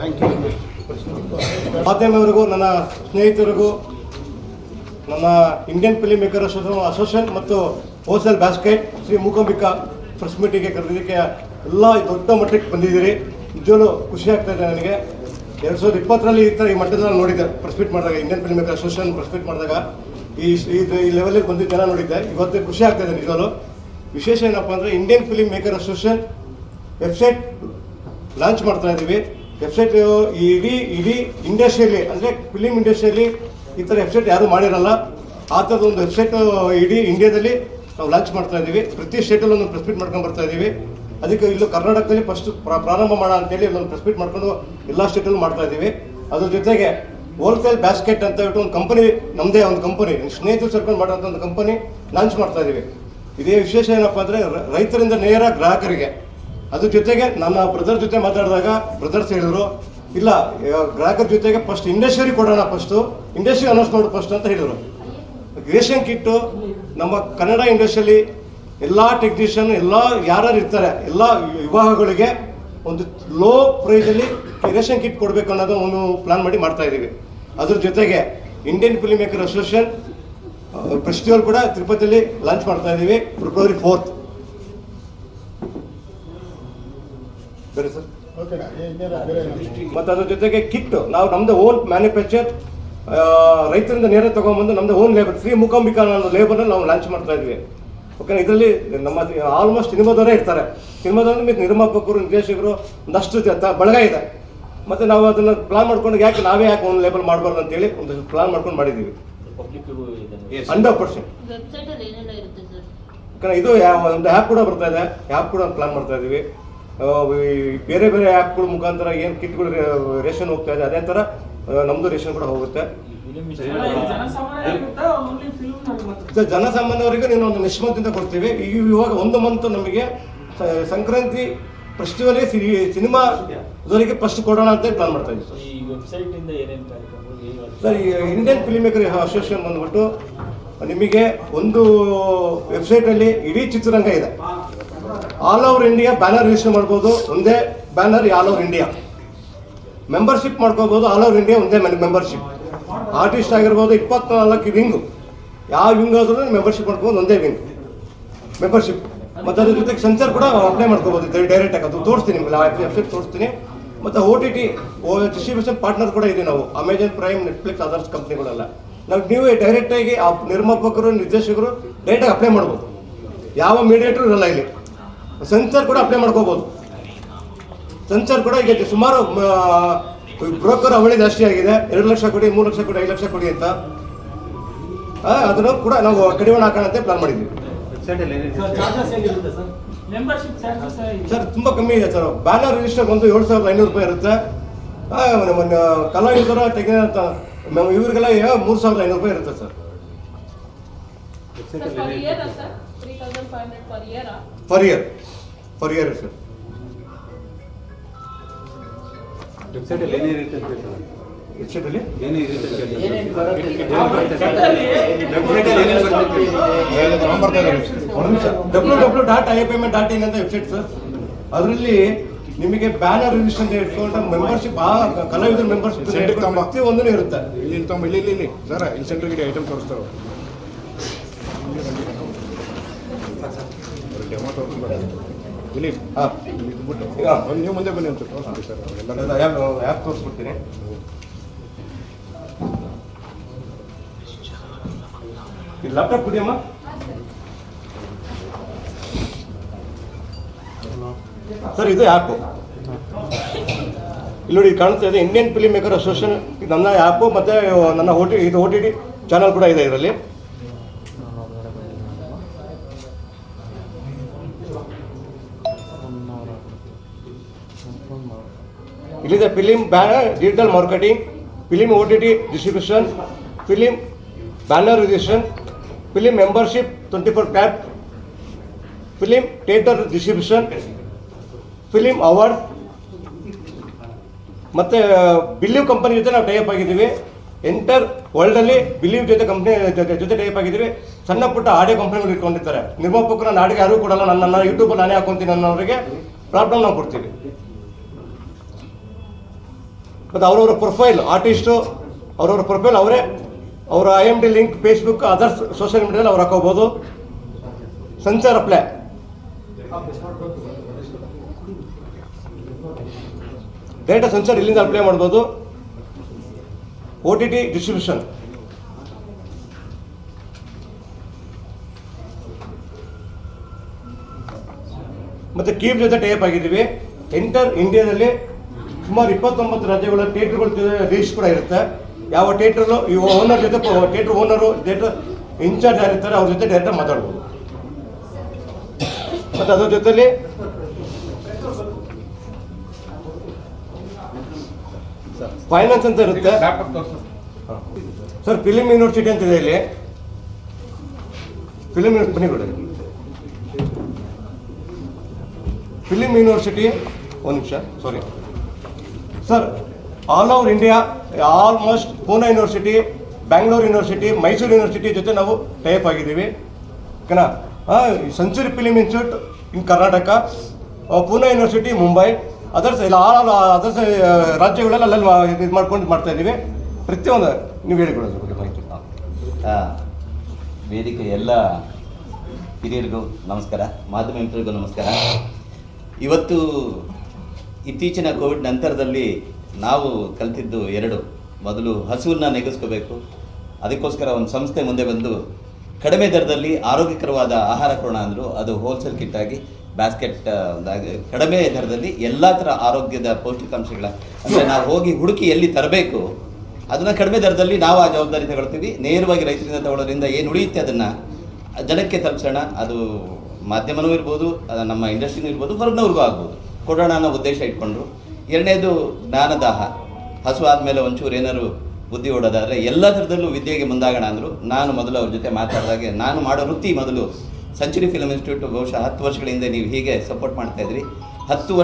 Thank you ಮಾಧ್ಯಮವರಿಗೂ ನನ್ನ ಸ್ನೇಹಿತರಿಗೂ, ನನ್ನ ಇಂಡಿಯನ್ ಫಿಲಿಮ್ ಮೇಕರ್ ಅಸೋಸಿಯೇಷನ್ ಮತ್ತು wholesale basket Shri Mookambika press ಮೀಟಿಂಗ್ಗೆ ಕರೆದಿದ್ದಕ್ಕೆ ಎಲ್ಲ ದೊಡ್ಡ ಮಟ್ಟಕ್ಕೆ ಬಂದಿದ್ದೀರಿ. ನಿಜವೂ ಖುಷಿ ಆಗ್ತಾ ಇದೆ ನನಗೆ. ಎರಡು ಸಾವಿರದ ಇಪ್ಪತ್ತರಲ್ಲಿ ಈ ಥರ ಈ ಮಟ್ಟದಲ್ಲಿ ನೋಡಿದ್ದೆ ಪ್ರೆಸ್ ಮೀಟ್ ಮಾಡಿದಾಗ Indian film maker association press meet ಮಾಡಿದಾಗ. ಈ ಈ ಲೆವೆಲಿಗೆ ಬಂದಿದ್ದ ಜನ ನೋಡಿದ್ದೆ. ಇವತ್ತು ಖುಷಿ ಆಗ್ತಾ ಇದೆ ನಿಜವೂ ವಿಶೇಷ ಏನಪ್ಪ ಅಂದರೆ Indian film maker association website launch ಮಾಡ್ತಾ ಇದ್ದೀವಿ ವೆಬ್ಸೈಟ್ ಇಡೀ ಇಡೀ ಇಂಡಸ್ಟ್ರಿಯಲ್ಲಿ ಅಂದರೆ ಫಿಲಿಮ್ ಇಂಡಸ್ಟ್ರಿಯಲ್ಲಿ ಈ ಥರ ವೆಬ್ಸೈಟ್ ಯಾರೂ ಮಾಡಿರಲ್ಲ. ಆ ಥರದ ಒಂದು ವೆಬ್ಸೈಟ್ ಇಡೀ ಇಂಡಿಯಾದಲ್ಲಿ ನಾವು ಲಾಂಚ್ ಮಾಡ್ತಾ ಇದ್ದೀವಿ. ಪ್ರತಿ ಸ್ಟೇಟಲ್ಲಿ ಒಂದು ಪ್ರೆಸ್ ಮೀಟ್ ಮಾಡ್ಕೊಂಡು ಬರ್ತಾ ಇದ್ದೀವಿ. ಅದಕ್ಕೆ ಇಲ್ಲೂ ಕರ್ನಾಟಕದಲ್ಲಿ ಫಸ್ಟ್ ಪ್ರಾರಂಭ ಮಾಡೋಣ ಅಂತೇಳಿ ಒಂದು ಪ್ರೆಸ್ ಮೀಟ್ ಮಾಡ್ಕೊಂಡು ಎಲ್ಲ ಸ್ಟೇಟಲ್ಲೂ ಮಾಡ್ತಾ ಇದ್ದೀವಿ. ಅದ್ರ ಜೊತೆಗೆ ಹೋಲ್ಸೇಲ್ ಬ್ಯಾಸ್ಕೆಟ್ ಅಂತ ಹೇಳ್ಬಿಟ್ಟು ಒಂದು ಕಂಪನಿ ನಮ್ಮದೇ ಒಂದು ಕಂಪನಿ ಸ್ನೇಹಿತರು ಸೇರ್ಕೊಂಡು ಮಾಡೋಂಥ ಒಂದು ಕಂಪನಿ ಲಾಂಚ್ ಮಾಡ್ತಾ ಇದ್ದೀವಿ. ಇದೇ ವಿಶೇಷ ಏನಪ್ಪ ಅಂದರೆ ರೈತರಿಂದ ನೇರ ಗ್ರಾಹಕರಿಗೆ. ಅದ್ರ ಜೊತೆಗೆ ನನ್ನ ಬ್ರದರ್ ಜೊತೆ ಮಾತಾಡಿದಾಗ ಬ್ರದರ್ಸ್ ಹೇಳಿದ್ರು, ಇಲ್ಲ ಗ್ರಾಹಕರ ಜೊತೆಗೆ ಫಸ್ಟ್ ಇಂಡಸ್ಟ್ರಿ ಕೊಡೋಣ ಫಸ್ಟು ಇಂಡಸ್ಟ್ರಿ ಅನೌನ್ಸ್ ಮಾಡು ಫಸ್ಟ್ ಅಂತ ಹೇಳಿದರು. ರೇಷನ್ ಕಿಟ್ಟು, ನಮ್ಮ ಕನ್ನಡ ಇಂಡಸ್ಟ್ರಿಯಲ್ಲಿ ಎಲ್ಲ ಟೆಕ್ನಿಷಿಯನ್ ಎಲ್ಲ ಯಾರ್ಯಾರು ಇರ್ತಾರೆ, ಎಲ್ಲ ವಿವಾಹಗಳಿಗೆ ಒಂದು ಲೋ ಪ್ರೈಸಲ್ಲಿ ರೇಷನ್ ಕಿಟ್ ಕೊಡಬೇಕು ಅನ್ನೋದು ಒಂದು ಪ್ಲಾನ್ ಮಾಡಿ ಮಾಡ್ತಾ ಇದ್ದೀವಿ. ಅದ್ರ ಜೊತೆಗೆ Indian film maker association festival ಕೂಡ ತಿರುಪತಿಯಲ್ಲಿ ಲಾಂಚ್ ಮಾಡ್ತಾ ಇದ್ದೀವಿ ಫೆಬ್ರವರಿ ಫೋರ್ತ್ ಸರ್ ಬೇರೆ ಮತ್ತು ಅದ್ರ ಜೊತೆಗೆ ಕಿಟ್ ನಾವು ನಮ್ಮದು ಓನ್ ಮ್ಯಾನುಫ್ಯಾಕ್ಚರ್ ರೈತರಿಂದ ನೇರ ತೊಗೊಂಬಂದು ನಮ್ದು ಓನ್ ಲೇಬರ್ ಫ್ರೀ ಮುಖಾಂಬಿಕಾ ಅನ್ನೋ ಲೇಬರ್ನ ನಾವು ಲಾಂಚ್ ಮಾಡ್ತಾ ಇದ್ವಿ. ಓಕೆ ಇದರಲ್ಲಿ ನಮ್ಮ ಆಲ್ಮೋಸ್ಟ್ ಸಿನಿಮಾದವರೇ ಇರ್ತಾರೆ. ಸಿನಿಮಾದವ್ರು ಮತ್ತು ನಿರ್ಮಾಪಕರು ನಿರ್ದೇಶಕರು ಒಂದಷ್ಟು ಬಳಗ ಇದೆ. ಮತ್ತು ನಾವು ಅದನ್ನು ಪ್ಲಾನ್ ಮಾಡ್ಕೊಂಡು ಯಾಕೆ ನಾವೇ ಯಾಕೆ ಒಂದು ಲೇಬಲ್ ಮಾಡಬಾರ್ದು ಅಂತೇಳಿ ಒಂದು ಪ್ಲಾನ್ ಮಾಡ್ಕೊಂಡು ಮಾಡಿದ್ದೀವಿ ಹಂಡ್ರೆಡ್ ಪರ್ಸೆಂಟ್ ವೆಬ್ಸೈಟ್ ಅಲ್ಲಿ ಏನೆಲ್ಲ ಇರುತ್ತೆ ಸರ್? ಯಾಕಂದ್ರೆ ಇದು ಒಂದು ಆ್ಯಪ್ ಕೂಡ ಬರ್ತಾ ಇದೆ. ಆ್ಯಪ್ ಕೂಡ ಪ್ಲಾನ್ ಮಾಡ್ತಾ ಇದ್ದೀವಿ ಬೇರೆ ಬೇರೆ ಆ್ಯಪ್ಗಳ ಮುಖಾಂತರ ಏನು ಕಿಟ್ಗಳು ರೇಷನ್ ಹೋಗ್ತಾ ಇದೆ, ಅದೇ ಥರ ನಮ್ಮದು ರೇಷನ್ ಕೂಡ ಹೋಗುತ್ತೆ. ಜನಸಾಮಾನ್ಯವರಿಗೆ ನೀನು ಒಂದು ನಿಶ್ಮಂತಿಂದ ಕೊಡ್ತೀವಿ. ಈಗ ಇವಾಗ ಒಂದು ಮಂತ್ ನಮಗೆ ಸಂಕ್ರಾಂತಿ ಫೆಸ್ಟಿವಲ್ಗೆ ಸಿನಿಮಾ ಇದವರಿಗೆ ಫಸ್ಟ್ ಕೊಡೋಣ ಅಂತ ಪ್ಲಾನ್ ಮಾಡ್ತಾ ಇದ್ದೀವಿ, sir. Website Indian film maker association ಬಂದ್ಬಿಟ್ಟು ನಿಮಗೆ ಒಂದು ವೆಬ್ಸೈಟಲ್ಲಿ ಇಡೀ ಚಿತ್ರರಂಗ ಇದೆ. All over India banner register ಮಾಡ್ಬೋದು. ಒಂದೇ banner all over India membership ಮಾಡ್ಕೋಬೋದು. ಆಲ್ ಓವರ್ ಇಂಡಿಯಾ ಒಂದೇ ಮೆಂಬರ್ಶಿಪ್ ಆರ್ಟಿಸ್ಟ್ ಆಗಿರ್ಬೋದು, ಇಪ್ಪತ್ನಾಲ್ಕು ವಿಂಗು ಯಾವ ವಿಂಗ್ ಆದ್ರೂ ಮೆಂಬರ್ಶಿಪ್ ಮಾಡ್ಕೋಬಹುದು ಒಂದೇ ವಿಂಗ್ ಮೆಂಬರ್ಶಿಪ್ ಮತ್ತು ಅದ್ರ ಜೊತೆಗೆ ಸೆನ್ಸರ್ ಕೂಡ ಅಪ್ಲೈ ಮಾಡ್ಕೋಬೋದು. ಡೈರೆಕ್ಟ್ ಆಗಿ. ಅದು ತೋರಿಸ್ತೀನಿ ನಿಮಗೆ. ವೆಬ್ಸೈಟ್ ತೋರಿಸ್ತೀನಿ. ಮತ್ತು O T T distribution partner ಕೂಡ ಇದೆ ನಾವು. ಅಮೆಜಾನ್ ಪ್ರೈಮ್ ನೆಟ್ಫ್ಲಿಕ್ಸ್ ಅದರ್ಸ್ ಕಂಪ್ನಿಗಳೆಲ್ಲ ನಾವು ನೀವು ಡೈರೆಕ್ಟಾಗಿ ಆ ನಿರ್ಮಾಪಕರು, ನಿರ್ದೇಶಕರು ಡೈರೆಕ್ಟಾಗಿ ಅಪ್ಲೈ ಮಾಡ್ಬೋದು. ಯಾವ ಮೀಡಿಯೇಟರ್ ಇರಲ್ಲ ಇಲ್ಲಿ. ಸೆನ್ಸರ್ ಕೂಡ ಅಪ್ಲೈ ಮಾಡ್ಕೋಬೋದು ಸೆನ್ಸರ್ ಕೂಡ ಈಗ ಸುಮಾರು ಬ್ರೋಕರ್ ಅವಳಿ ಜಾಸ್ತಿ ಆಗಿದೆ. ಎರಡು ಲಕ್ಷ ಕೊಡಿ ಮೂರು ಲಕ್ಷ ಕೊಡಿ ಐದು ಲಕ್ಷ ಕೊಡಿ ಅಂತ. ಅದನ್ನು ಕೂಡ ನಾವು ಕಡಿವಾಣ ಹಾಕೋಣ ಅಂತ ಪ್ಲಾನ್ ಮಾಡಿದ್ವಿ. ಸರ್ ತುಂಬ ಕಮ್ಮಿ ಇದೆ ಸರ್ ಬ್ಯಾನರ್ ರಿಜಿಸ್ಟರ್ ಬಂದು ಏಳು ಸಾವಿರದ ಐನೂರು ರೂಪಾಯಿ ಇರುತ್ತೆ. ಕಲಾವಿದರ ತೆಗೆದ ಇವ್ರಿಗೆಲ್ಲ ಮೂರು ಸಾವಿರದ ಐನೂರು ರೂಪಾಯಿ ಇರುತ್ತೆ sir per year per year sir ವೆಬ್ಸೈಟಲ್ಲಿ ಏನಿರುತ್ತೆ ಅಂತ ಹೇಳ್ತಾರೆ. ವೆಬ್ಸೈಟಲ್ಲಿ ಏನಿರುತ್ತೆ ಅಂತ ಹೇಳ್ತಾರೆ. W W dot I payment dot in ಅಂತ ವೆಬ್ಸೈಟ್ ಸರ್ ಅದರಲ್ಲಿ ನಿಮಗೆ ಬ್ಯಾನರ್ ರಿಜಿಸ್ಟರ್ ಅಂತ ಇಟ್ಕೊಂಡು ಮೆಂಬರ್ಶಿಪ್ ಆ ಕಲಾವಿದರ ಮೆಂಬರ್ಶಿಪ್. ಪ್ರತಿಯೊಂದೂ ಇರುತ್ತೆ. ಇಲ್ಲಿ ಇಲ್ಲಿ ಇಲ್ಲಿ ಸರ ಇಲ್ಲಿ ಸೆಂಟ್ರಿಗೆ ಐಟಮ್ ತೋರಿಸ್ಬೇಡ ಹಾಂ ನೀವು ಮುಂದೆ ಬನ್ನಿ ಅಂತ ಆ್ಯಪ್ ಆ್ಯಪ್ ತೋರಿಸ್ಬಿಡ್ತೀನಿ ಲ್ಯಾಪ್ಟಾಪ್ ಕುಡಿಯಮ್ಮ ಸರ್, ಇದು ಆ್ಯಪು ಇಲ್ಲಿ ನೋಡಿ ಕಾಣಿಸ್ತಾ ಇದೆ ಇಂಡಿಯನ್ ಫಿಲಿಮ್ ಮೇಕರ್ ಅಸೋಸಿಯೇಷನ್ ನನ್ನ ಆ್ಯಪು ಮತ್ತು ನನ್ನ ಓ ಟಿ ಇದು ಓ ಟಿ ಟಿ ಚಾನಲ್ ಕೂಡ ಇದೆ ಇದರಲ್ಲಿ. ಇಲ್ಲಿದೆ film banner digital marketing film O T T distribution film banner registration film membership twenty four cap film theatre distribution film award ಮತ್ತು believe company ಜೊತೆ ನಾವು ಟೈಪ್ ಆಗಿದ್ದೀವಿ. ಎಂಟರ್ ವರ್ಲ್ಡಲ್ಲಿ ಬಿಲೀವ್ ಜೊತೆ ಕಂಪ್ನಿ ಜೊತೆ ಟೈಪ್ ಆಗಿದ್ದೀವಿ. ಸಣ್ಣ ಪುಟ್ಟ ಆಡಿಯೋ ಕಂಪ್ನಿಗಳು ಇಟ್ಕೊಂಡಿರ್ತಾರೆ. ನಿರ್ಮಾಪಕರು ನಾನು ಹಾಡಿಗೆ ಯಾರೂ ಕೊಡಲ್ಲ. ನನ್ನ ಯೂಟ್ಯೂಬಲ್ಲಿ ನಾನೇ ಹಾಕೊಂತೀನಿ ಅನ್ನೋರಿಗೆ ಪ್ರಾಬ್ಲಮ್ ನಾವು ಕೊಡ್ತೀವಿ. ಮತ್ತು ಅವರವರ ಪ್ರೊಫೈಲ್ ಆರ್ಟಿಸ್ಟು ಅವರವರ ಪ್ರೊಫೈಲ್ ಅವರೇ. ಅವರ I M D link Facebook others social ಮೀಡಿಯಾದಲ್ಲಿ ಅವ್ರು ಹಾಕೋಬೋದು. ಸಂಚಾರ ಪ್ಲೇ. ಡೇಟಾ ಸಂಚಾರ ಇಲ್ಲಿಂದ ಅಪ್ಲೈ ಮಾಡ್ಬೋದು. ಒ ಟಿ ಟಿ ಡಿಸ್ಟ್ರಿಬ್ಯೂಷನ್ ಮತ್ತು ಕೀಪ್ ಜೊತೆ ಟೈಪ್ ಆಗಿದ್ದೀವಿ. ಎಂಟರ್ ಇಂಡಿಯಾದಲ್ಲಿ ಸುಮಾರು ಇಪ್ಪತ್ತೊಂಬತ್ತು ರಾಜ್ಯಗಳ ಥಿಯೇಟ್ರ್ಗಳ ರಿಜಿಸ್ಟ್ ಕೂಡ ಇರುತ್ತೆ. ಯಾವ ಥಿಯೇಟ್ರಲ್ಲೂ ಈ ಓನರ್ ಜೊತೆ ಥಿಯೇಟ್ರ್ ಓನರು ಥಿಯೇಟ್ರ್ ಇನ್ಚಾರ್ಜ್ ಯಾರಿರ್ತಾರೆ ಅವ್ರ ಜೊತೆ ಡೈರೆಕ್ಟ್ ಮಾತಾಡ್ಬೋದು. ಮತ್ತು ಅದ್ರ ಜೊತೆಲಿ ಫೈನಾನ್ಸ್ ಅಂತ ಇರುತ್ತೆ. ಸರ್ ಫಿಲಿಂ ಯೂನಿವರ್ಸಿಟಿ ಅಂತ ಇದೆ ಇಲ್ಲಿ. ಫಿಲಿಂ ಬನ್ನಿ ಕೊಡಿ ಫಿಲಿಂ ಯೂನಿವರ್ಸಿಟಿ ಒಂದು ನಿಮಿಷ sorry sir all over India almost Poona university Bangalore university Mysuru university ಜೊತೆ ನಾವು ಟೈಪ್ ಆಗಿದ್ದೀವಿ. ಓಕೆನಾ century film institute in Karnataka Poona university Mumbai others ಇಲ್ಲ ಆಲ್ ಅದರ್ಸ್ ರಾಜ್ಯಗಳೆಲ್ಲ ಅಲ್ಲೆಲ್ಲ ಇದು ಮಾಡ್ಕೊಂಡು ಮಾಡ್ತಾ ಇದ್ದೀವಿ. ಪ್ರತಿಯೊಂದು ನೀವು ಹೇಳಿಕೊಳ್ಳೋದ್ರ ಬಗ್ಗೆ ಮಾಹಿತಿ. ವೇದಿಕೆ ಎಲ್ಲ ಹಿರಿಯರಿಗೂ ನಮಸ್ಕಾರ, ಮಾಧ್ಯಮ ಮಿತ್ರರಿಗೂ ನಮಸ್ಕಾರ. ಇವತ್ತು ಇತ್ತೀಚಿನ ಕೋವಿಡ್ ನಂತರದಲ್ಲಿ ನಾವು ಕಲ್ತಿದ್ದು ಎರಡು. ಮೊದಲು ಹಸುವನ್ನ ನೆಗೆಸ್ಕೋಬೇಕು. ಅದಕ್ಕೋಸ್ಕರ ಒಂದು ಸಂಸ್ಥೆ ಮುಂದೆ ಬಂದು ಕಡಿಮೆ ದರದಲ್ಲಿ ಆರೋಗ್ಯಕರವಾದ ಆಹಾರ ಕೊಡೋಣ ಅಂದರು. ಅದು ಹೋಲ್ಸೇಲ್ ಕಿಟ್ ಆಗಿ ಬ್ಯಾಸ್ಕೆಟ್ ಕಡಿಮೆ ದರದಲ್ಲಿ ಎಲ್ಲ ಥರ ಆರೋಗ್ಯದ ಪೌಷ್ಟಿಕಾಂಶಗಳ, ಅಂದರೆ ನಾವು ಹೋಗಿ ಹುಡುಕಿ ಎಲ್ಲಿ ತರಬೇಕು, ಅದನ್ನು ಕಡಿಮೆ ದರದಲ್ಲಿ ನಾವು ಆ ಜವಾಬ್ದಾರಿ ತಗೊಳ್ತೀವಿ. ನೇರವಾಗಿ ರೈತರಿಂದ ತಗೊಳ್ಳೋದ್ರಿಂದ ಏನು ಉಳಿಯುತ್ತೆ ಅದನ್ನು ಜನಕ್ಕೆ ತಲುಪಿಸೋಣ. ಅದು ಮಾಧ್ಯಮನೂ ಇರ್ಬೋದು ನಮ್ಮ ಇಂಡಸ್ಟ್ರಿನೂ ಇರ್ಬೋದು, ಹೊರಗಿನವ್ರಿಗೂ ಆಗ್ಬೋದು. ಕೊಡೋಣ ಅನ್ನೋ ಉದ್ದೇಶ ಇಟ್ಕೊಂಡ್ರು. ಎರಡನೇದು ಜ್ಞಾನದಾಹ. ಹಸು ಆದಮೇಲೆ ಒಂಚೂರು ಏನಾದ್ರು ಬುದ್ಧಿ ಓಡೋದಾದರೆ ಎಲ್ಲ ಥರದಲ್ಲೂ ವಿದ್ಯೆಗೆ ಮುಂದಾಗೋಣ ಅಂದರು. ನಾನು ಮೊದಲು ಅವ್ರ ಜೊತೆ ಮಾತಾಡಿದಾಗೆ ನಾನು ಮಾಡೋ ವೃತ್ತಿ ಮೊದಲು. ಸೆಂಚುರಿ ಫಿಲ್ಮ್ ಇನ್ಸ್ಟಿಟ್ಯೂಟ್ ಬಹುಶಃ ಹತ್ತು ವರ್ಷಗಳಿಂದ ನೀವು ಹೀಗೆ ಸಪೋರ್ಟ್ ಮಾಡ್ತಾಯಿದ್ರಿ ಹತ್ತು ವರ್ಷ